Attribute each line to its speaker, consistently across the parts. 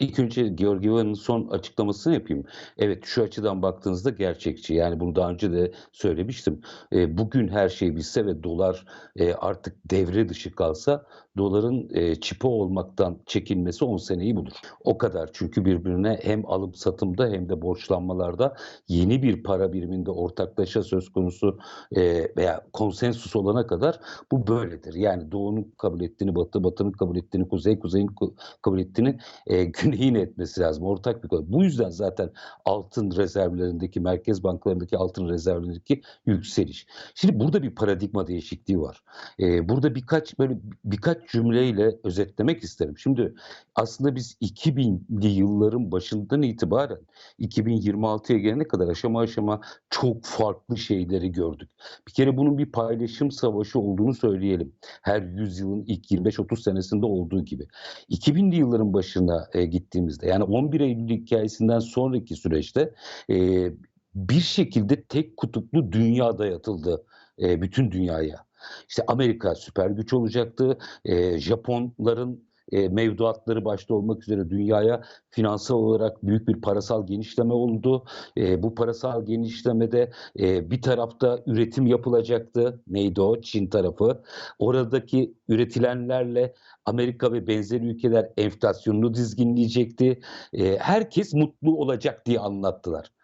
Speaker 1: İlk önce Georgieva'nın son açıklamasını yapayım. Evet şu açıdan baktığınızda gerçekçi. Yani bunu daha önce de söylemiştim. E, bugün her şey bitse ve dolar e, artık devre dışı kalsa doların e, çipo olmaktan çekilmesi 10 seneyi bulur. O kadar çünkü birbirine hem alım satımda hem de borçlanmalarda yeni bir para biriminde ortaklaşa söz konusu e, veya konsensus olana kadar bu böyledir. Yani doğunun kabul ettiğini batı, batının kabul ettiğini kuzey, kuzeyin ku- kabul ettiğini e, güneyin etmesi lazım. Ortak bir konu. Bu yüzden zaten altın rezervlerindeki, merkez bankalarındaki altın rezervlerindeki yükseliş. Şimdi burada bir paradigma değişikliği var. E, burada birkaç böyle birkaç cümleyle özetlemek isterim. Şimdi aslında biz 2000'li yılların başından itibaren 2026'ya gelene kadar aşama aşama çok farklı şeyleri gördük. Bir kere bunun bir paylaşım savaşı olduğunu söyleyelim. Her yüzyılın ilk 25-30 senesinde olduğu gibi. 2000'li yılların başına e, gittiğimizde yani 11 Eylül hikayesinden sonraki süreçte e, bir şekilde tek kutuplu dünya dayatıldı e, bütün dünyaya. İşte Amerika süper güç olacaktı. E, Japonların e, mevduatları başta olmak üzere dünyaya finansal olarak büyük bir parasal genişleme oldu. E, bu parasal genişlemede e, bir tarafta üretim yapılacaktı. Neydi o? Çin tarafı. Oradaki üretilenlerle Amerika ve benzeri ülkeler enflasyonunu dizginleyecekti. E, herkes mutlu olacak diye anlattılar.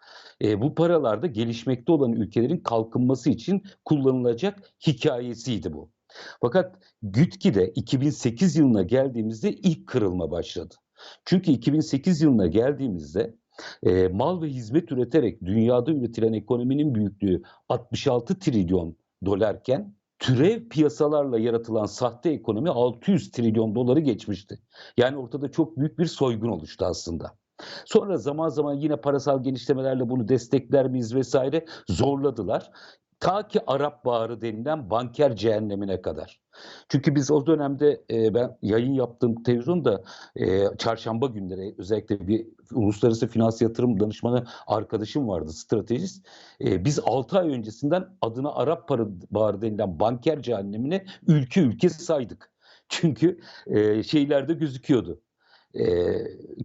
Speaker 1: E, bu paralar da gelişmekte olan ülkelerin kalkınması için kullanılacak hikayesiydi bu. Fakat Gütki'de 2008 yılına geldiğimizde ilk kırılma başladı. Çünkü 2008 yılına geldiğimizde e, mal ve hizmet üreterek dünyada üretilen ekonominin büyüklüğü 66 trilyon dolarken türev piyasalarla yaratılan sahte ekonomi 600 trilyon doları geçmişti. Yani ortada çok büyük bir soygun oluştu aslında. Sonra zaman zaman yine parasal genişlemelerle bunu destekler miyiz vesaire zorladılar. Ta ki Arap Baharı denilen banker cehennemine kadar. Çünkü biz o dönemde e, ben yayın yaptığım televizyonda e, çarşamba günleri özellikle bir uluslararası finans yatırım danışmanı arkadaşım vardı stratejist. E, biz 6 ay öncesinden adına Arap Baharı, Baharı denilen banker cehennemine ülke ülke saydık. Çünkü e, şeylerde gözüküyordu e,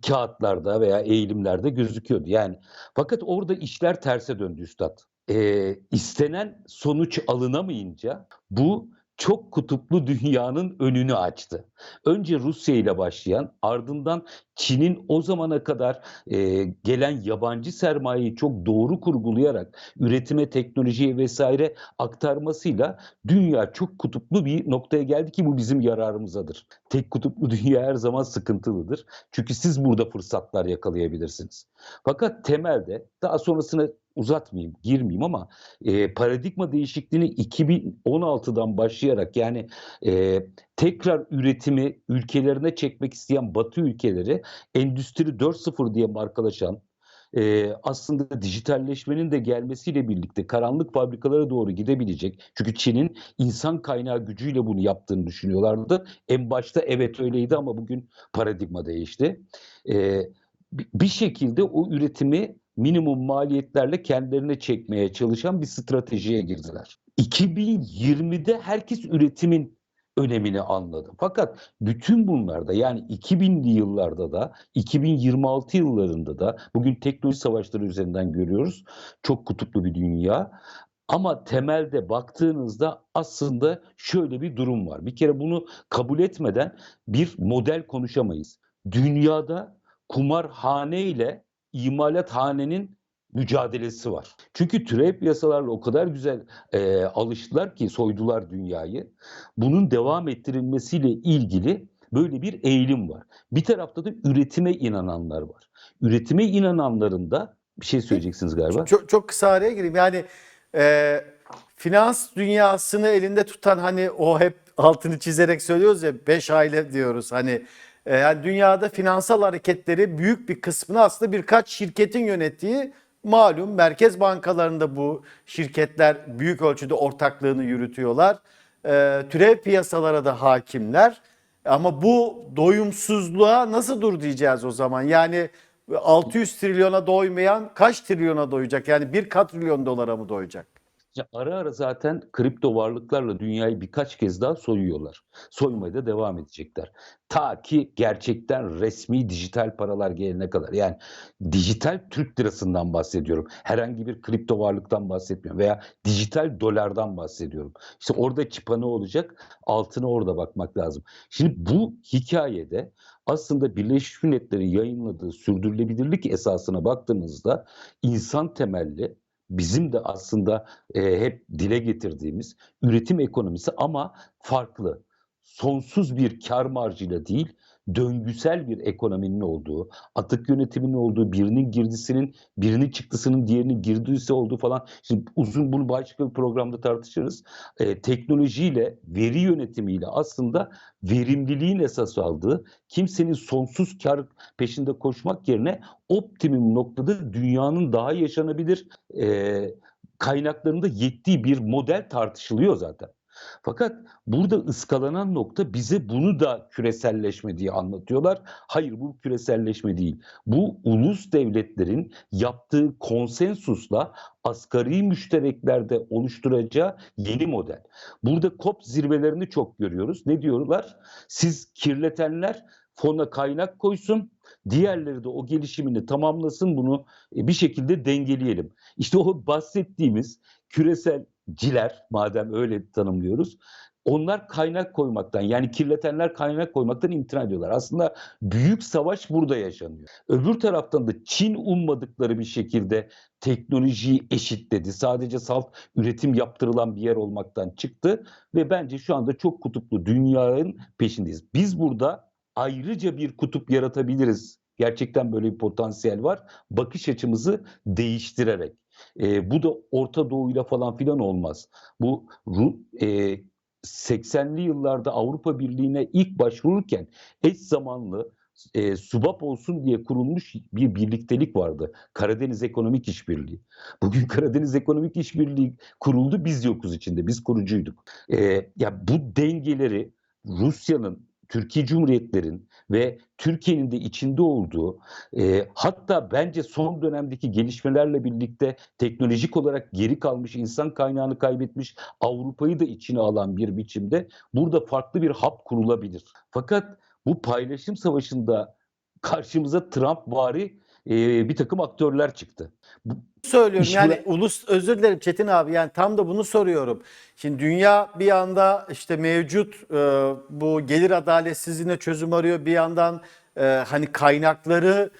Speaker 1: kağıtlarda veya eğilimlerde gözüküyordu. Yani fakat orada işler terse döndü üstad. E, istenen sonuç alınamayınca bu çok kutuplu dünyanın önünü açtı. Önce Rusya ile başlayan ardından Çin'in o zamana kadar e, gelen yabancı sermayeyi çok doğru kurgulayarak üretime, teknolojiye vesaire aktarmasıyla dünya çok kutuplu bir noktaya geldi ki bu bizim yararımızadır. Tek kutuplu dünya her zaman sıkıntılıdır. Çünkü siz burada fırsatlar yakalayabilirsiniz. Fakat temelde daha sonrasına uzatmayayım, girmeyeyim ama e, paradigma değişikliğini 2016'dan başlayarak yani e, tekrar üretimi ülkelerine çekmek isteyen Batı ülkeleri Endüstri 4.0 diye markalaşan e, aslında dijitalleşmenin de gelmesiyle birlikte karanlık fabrikalara doğru gidebilecek. Çünkü Çin'in insan kaynağı gücüyle bunu yaptığını düşünüyorlardı. En başta evet öyleydi ama bugün paradigma değişti. E, bir şekilde o üretimi minimum maliyetlerle kendilerine çekmeye çalışan bir stratejiye girdiler. 2020'de herkes üretimin önemini anladı. Fakat bütün bunlarda yani 2000'li yıllarda da 2026 yıllarında da bugün teknoloji savaşları üzerinden görüyoruz. Çok kutuplu bir dünya. Ama temelde baktığınızda aslında şöyle bir durum var. Bir kere bunu kabul etmeden bir model konuşamayız. Dünyada kumarhane ile imalathanenin mücadelesi var. Çünkü türev piyasalarla o kadar güzel e, alıştılar ki soydular dünyayı. Bunun devam ettirilmesiyle ilgili böyle bir eğilim var. Bir tarafta da üretime inananlar var. Üretime inananların da bir şey söyleyeceksiniz galiba.
Speaker 2: Çok, çok kısa araya gireyim. Yani e, finans dünyasını elinde tutan hani o hep altını çizerek söylüyoruz ya beş aile diyoruz hani yani dünyada finansal hareketleri büyük bir kısmını aslında birkaç şirketin yönettiği malum merkez bankalarında bu şirketler büyük ölçüde ortaklığını yürütüyorlar. E, türev piyasalara da hakimler. Ama bu doyumsuzluğa nasıl dur diyeceğiz o zaman? Yani 600 trilyona doymayan kaç trilyona doyacak? Yani bir katrilyon dolara mı doyacak?
Speaker 1: İşte ara ara zaten kripto varlıklarla dünyayı birkaç kez daha soyuyorlar. Soymaya da devam edecekler. Ta ki gerçekten resmi dijital paralar gelene kadar. Yani dijital Türk lirasından bahsediyorum. Herhangi bir kripto varlıktan bahsetmiyorum. Veya dijital dolardan bahsediyorum. İşte orada çıpa ne olacak? Altına orada bakmak lazım. Şimdi bu hikayede aslında Birleşmiş Milletler'in yayınladığı sürdürülebilirlik esasına baktığımızda insan temelli bizim de aslında e, hep dile getirdiğimiz üretim ekonomisi ama farklı. Sonsuz bir kar marjıyla değil, döngüsel bir ekonominin olduğu, atık yönetiminin olduğu, birinin girdisinin, birinin çıktısının diğerinin girdisi olduğu falan. Şimdi uzun bunu başka bir programda tartışırız. E, teknolojiyle, veri yönetimiyle aslında verimliliğin esas aldığı, kimsenin sonsuz kar peşinde koşmak yerine optimum noktada dünyanın daha yaşanabilir e, kaynaklarında yettiği bir model tartışılıyor zaten. Fakat burada ıskalanan nokta bize bunu da küreselleşme diye anlatıyorlar. Hayır bu küreselleşme değil. Bu ulus devletlerin yaptığı konsensusla asgari müştereklerde oluşturacağı yeni model. Burada COP zirvelerini çok görüyoruz. Ne diyorlar? Siz kirletenler fona kaynak koysun, diğerleri de o gelişimini tamamlasın bunu e, bir şekilde dengeleyelim. İşte o bahsettiğimiz küreselciler madem öyle tanımlıyoruz onlar kaynak koymaktan yani kirletenler kaynak koymaktan imtina ediyorlar. Aslında büyük savaş burada yaşanıyor. Öbür taraftan da Çin ummadıkları bir şekilde teknolojiyi eşitledi. Sadece salt üretim yaptırılan bir yer olmaktan çıktı ve bence şu anda çok kutuplu dünyanın peşindeyiz. Biz burada ayrıca bir kutup yaratabiliriz. Gerçekten böyle bir potansiyel var. Bakış açımızı değiştirerek. E, bu da Orta Doğu'yla falan filan olmaz. Bu e, 80'li yıllarda Avrupa Birliği'ne ilk başvururken eş zamanlı e, subap olsun diye kurulmuş bir birliktelik vardı. Karadeniz Ekonomik İşbirliği. Bugün Karadeniz Ekonomik İşbirliği kuruldu biz yokuz içinde. Biz kurucuyduk. E, ya bu dengeleri Rusya'nın Türkiye Cumhuriyetlerin ve Türkiye'nin de içinde olduğu e, hatta bence son dönemdeki gelişmelerle birlikte teknolojik olarak geri kalmış insan kaynağını kaybetmiş Avrupa'yı da içine alan bir biçimde burada farklı bir hap kurulabilir. Fakat bu paylaşım savaşında karşımıza Trump vari e, bir takım aktörler çıktı. Bu,
Speaker 2: söylüyorum.
Speaker 1: İş
Speaker 2: Yani
Speaker 1: bıra-
Speaker 2: ulus özür dilerim Çetin abi yani tam da bunu soruyorum. Şimdi dünya bir anda işte mevcut e, bu gelir adaletsizliğine çözüm arıyor. Bir yandan e, hani kaynakları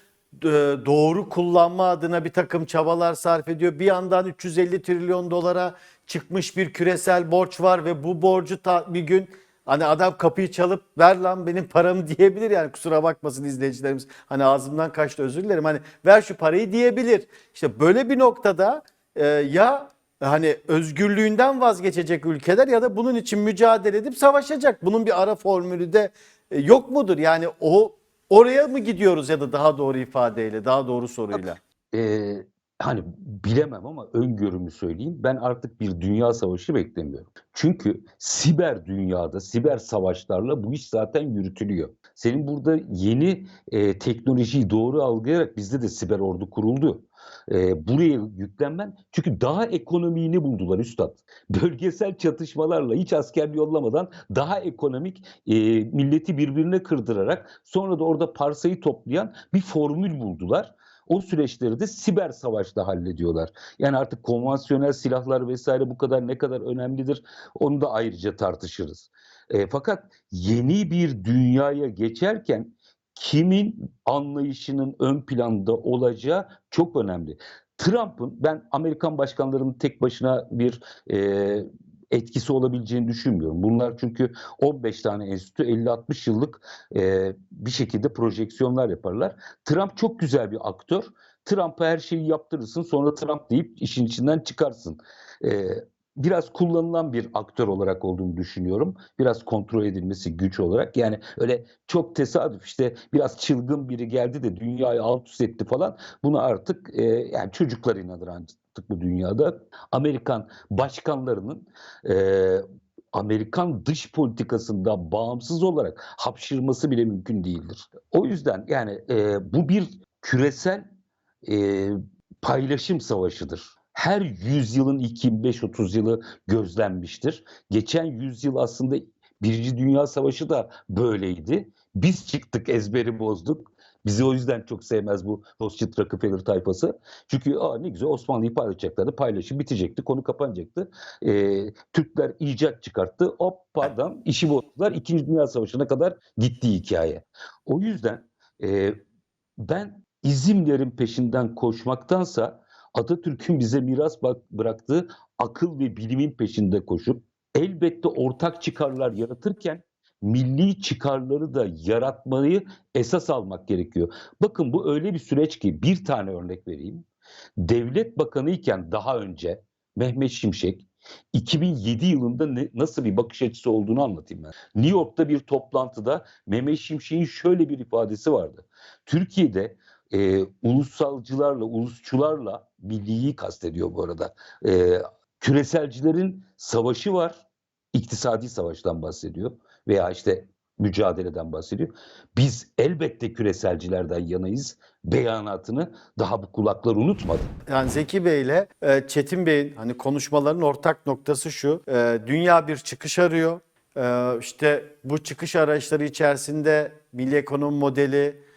Speaker 2: doğru kullanma adına bir takım çabalar sarf ediyor. Bir yandan 350 trilyon dolara çıkmış bir küresel borç var ve bu borcu bir gün Hani adam kapıyı çalıp ver lan benim paramı diyebilir yani kusura bakmasın izleyicilerimiz. Hani ağzımdan kaçtı özür dilerim. Hani ver şu parayı diyebilir. İşte böyle bir noktada e, ya hani özgürlüğünden vazgeçecek ülkeler ya da bunun için mücadele edip savaşacak. Bunun bir ara formülü de e, yok mudur? Yani o oraya mı gidiyoruz ya da daha doğru ifadeyle, daha doğru soruyla?
Speaker 1: e, hani bilemem ama öngörümü söyleyeyim. Ben artık bir dünya savaşı beklemiyorum. Çünkü siber dünyada, siber savaşlarla bu iş zaten yürütülüyor. Senin burada yeni e, teknolojiyi doğru algılayarak bizde de siber ordu kuruldu. E, buraya yüklenmen çünkü daha ekonomiğini buldular üstad. Bölgesel çatışmalarla hiç asker yollamadan daha ekonomik e, milleti birbirine kırdırarak sonra da orada parsayı toplayan bir formül buldular. O süreçleri de siber savaşla hallediyorlar. Yani artık konvansiyonel silahlar vesaire bu kadar ne kadar önemlidir onu da ayrıca tartışırız. E, fakat yeni bir dünyaya geçerken kimin anlayışının ön planda olacağı çok önemli. Trump'ın ben Amerikan başkanlarının tek başına bir e, etkisi olabileceğini düşünmüyorum. Bunlar çünkü 15 tane enstitü 50-60 yıllık e, bir şekilde projeksiyonlar yaparlar. Trump çok güzel bir aktör. Trump'a her şeyi yaptırırsın sonra Trump deyip işin içinden çıkarsın. E, biraz kullanılan bir aktör olarak olduğunu düşünüyorum. Biraz kontrol edilmesi güç olarak. Yani öyle çok tesadüf işte biraz çılgın biri geldi de dünyayı alt üst etti falan. Bunu artık e, yani çocuklar inanır artık bu dünyada. Amerikan başkanlarının e, Amerikan dış politikasında bağımsız olarak hapşırması bile mümkün değildir. O yüzden yani e, bu bir küresel e, paylaşım savaşıdır. her yüzyılın ilk 25-30 yılı gözlenmiştir. Geçen yüzyıl aslında Birinci Dünya Savaşı da böyleydi. Biz çıktık ezberi bozduk. Bizi o yüzden çok sevmez bu Rothschild Rockefeller tayfası. Çünkü Aa, ne güzel Osmanlı'yı paylaşacaklardı. Paylaşım bitecekti. Konu kapanacaktı. Ee, Türkler icat çıkarttı. Hop pardon işi bozdular. İkinci Dünya Savaşı'na kadar gitti hikaye. O yüzden e, ben izimlerin peşinden koşmaktansa Atatürk'ün bize miras bak- bıraktığı akıl ve bilimin peşinde koşup elbette ortak çıkarlar yaratırken milli çıkarları da yaratmayı esas almak gerekiyor. Bakın bu öyle bir süreç ki bir tane örnek vereyim. Devlet Bakanı iken daha önce Mehmet Şimşek 2007 yılında ne- nasıl bir bakış açısı olduğunu anlatayım ben. New York'ta bir toplantıda Mehmet Şimşek'in şöyle bir ifadesi vardı. Türkiye'de e, ulusalcılarla, ulusçularla, milliyi kastediyor bu arada. E, küreselcilerin savaşı var. İktisadi savaştan bahsediyor. Veya işte mücadeleden bahsediyor. Biz elbette küreselcilerden yanayız. Beyanatını daha bu kulaklar unutmadı.
Speaker 2: Yani Zeki Bey ile e, Çetin Bey'in hani konuşmalarının ortak noktası şu. e, Dünya bir çıkış arıyor. E, işte bu çıkış arayışları içerisinde milli ekonomi modeli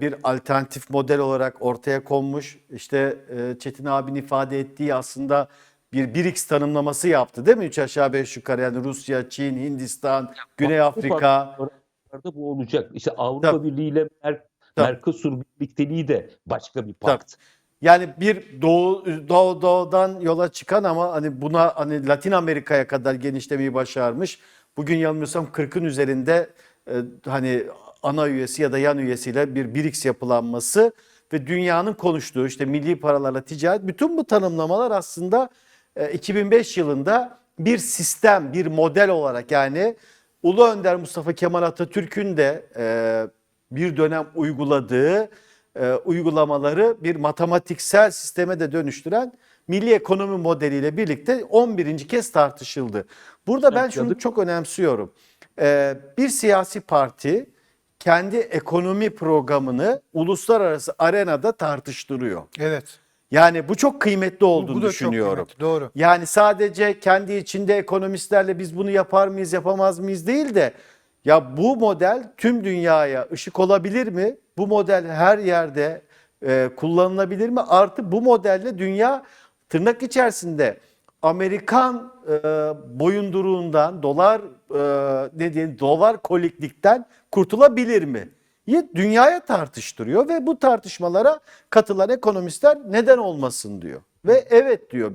Speaker 2: bir alternatif model olarak ortaya konmuş. İşte Çetin abinin ifade ettiği aslında bir BRICS tanımlaması yaptı değil mi? Üç aşağı beş yukarı yani Rusya, Çin, Hindistan, Güney Afrika.
Speaker 1: farklarda bu olacak. İşte Avrupa
Speaker 2: Tabii.
Speaker 1: Birliği ile Mer-
Speaker 2: Tabii.
Speaker 1: Mercosur birlikteliği de başka bir pakt.
Speaker 2: Yani bir doğu, doğu doğudan yola çıkan ama hani buna hani Latin Amerika'ya kadar genişlemeyi başarmış. Bugün yanılmıyorsam 40'ın üzerinde e, hani ana üyesi ya da yan üyesiyle bir BRICS yapılanması ve dünyanın konuştuğu işte milli paralarla ticaret bütün bu tanımlamalar aslında 2005 yılında bir sistem, bir model olarak yani Ulu Önder Mustafa Kemal Atatürk'ün de e, bir dönem uyguladığı e, uygulamaları bir matematiksel sisteme de dönüştüren milli ekonomi modeliyle birlikte 11. kez tartışıldı. Burada ben şunu çok önemsiyorum. E, bir siyasi parti kendi ekonomi programını uluslararası arenada tartıştırıyor.
Speaker 3: Evet.
Speaker 2: Yani bu çok kıymetli olduğunu
Speaker 3: bu da çok
Speaker 2: düşünüyorum.
Speaker 3: kıymetli, Doğru.
Speaker 2: Yani sadece kendi içinde ekonomistlerle biz bunu yapar mıyız yapamaz mıyız değil de ya bu model tüm dünyaya ışık olabilir mi? Bu model her yerde e, kullanılabilir mi? Artı bu modelle dünya tırnak içerisinde Amerikan e, boyunduruğundan dolar e, ne diyeyim dolar koliklikten kurtulabilir mi? Dünyaya tartıştırıyor ve bu tartışmalara katılan ekonomistler neden olmasın diyor. Ve evet diyor